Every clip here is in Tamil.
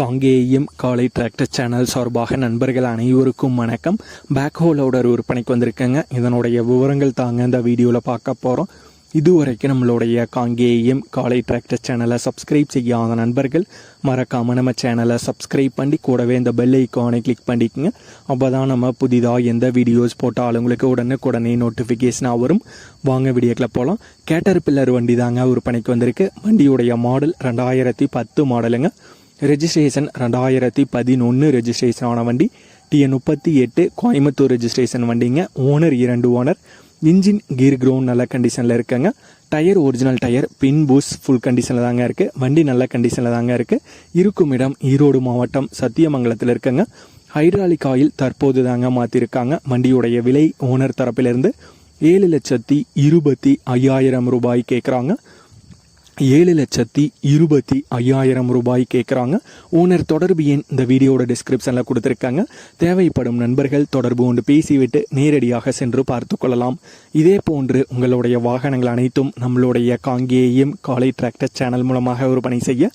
காங்கேயம் காலை டிராக்டர் சேனல் சார்பாக நண்பர்கள் அனைவருக்கும் வணக்கம். பேக்ஹோ லோடர் விற்பனைக்கு வந்திருக்கேங்க. இதனுடைய விவரங்கள் தாங்க இந்த வீடியோவில் பார்க்க போகிறோம் இதுவரைக்கும் நம்மளுடைய காங்கேயம் காலை டிராக்டர் சேனலை சப்ஸ்கிரைப் செய்யாத நண்பர்கள் மறக்காமல் நம்ம சேனலை சப்ஸ்கிரைப் பண்ணி கூடவே இந்த பெல் ஐக்கானை கிளிக் பண்ணிக்கோங்க. அப்போ தான் நம்ம புதிதாக எந்த வீடியோஸ் போட்டாலும் உங்களுக்கு உடனுக்குடனே நோட்டிஃபிகேஷனாக வரும். வாங்க வீடியோக்களை போகலாம் கேட்டர் பில்லர் வண்டி தாங்க விற்பனைக்கு வந்திருக்கு. வண்டியுடைய மாடல் ரெண்டாயிரத்தி பத்து மாடலுங்க ரெஜிஸ்ட்ரேஷன் ரெண்டாயிரத்தி பதினொன்று ரெஜிஸ்ட்ரேஷன் ஆன வண்டி. டிஎன் முப்பத்தி எட்டு கோயம்புத்தூர் ரெஜிஸ்ட்ரேஷன் வண்டிங்க. ஓனர் இரண்டு ஓனர் இன்ஜின் கீர் கிரவுண்ட் நல்ல கண்டிஷனில் இருக்குங்க. டயர் ஒரிஜினல் டயர் பின் பூஸ் ஃபுல் கண்டிஷனில் தாங்க இருக்குது வண்டி நல்ல கண்டிஷனில் தாங்க இருக்குது இருக்கும் இடம் ஈரோடு மாவட்டம் சத்தியமங்கலத்தில் இருக்குங்க. ஹைட்ராலிக் ஆயில் தற்போது தாங்க மாற்றிருக்காங்க வண்டியுடைய விலை ஓனர் தரப்பிலிருந்து ஏழு லட்சத்தி இருபத்தி ஐயாயிரம் ரூபாய் கேட்குறாங்க ஏழு லட்சத்தி இருபத்தி ஐயாயிரம் ரூபாய் கேட்குறாங்க ஓனர் தொடர்பு எண் இந்த வீடியோட டிஸ்கிரிப்ஷனில் கொடுத்துருக்காங்க. தேவைப்படும் நண்பர்கள் தொடர்பு கொண்டு பேசிவிட்டு நேரடியாக சென்று பார்த்து கொள்ளலாம். இதே போன்று உங்களுடைய வாகனங்கள் அனைத்தும் நம்மளுடைய காங்கேயம் காலை டிராக்டர் சேனல் மூலமாக விற்பனை செய்ய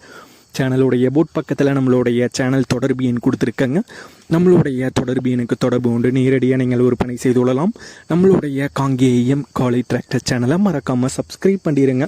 சேனலுடைய போட் பக்கத்தில் நம்மளுடைய சேனல் தொடர்பு எண் கொடுத்துருக்கங்க. நம்மளுடைய தொடர்பு எனக்கு தொடர்பு உண்டு நேரடியாக நீங்கள் விற்பனை செய்து கொள்ளலாம். நம்மளுடைய காங்கேயம் காலை டிராக்டர் சேனலை மறக்காமல் சப்ஸ்கிரைப் பண்ணிடுங்க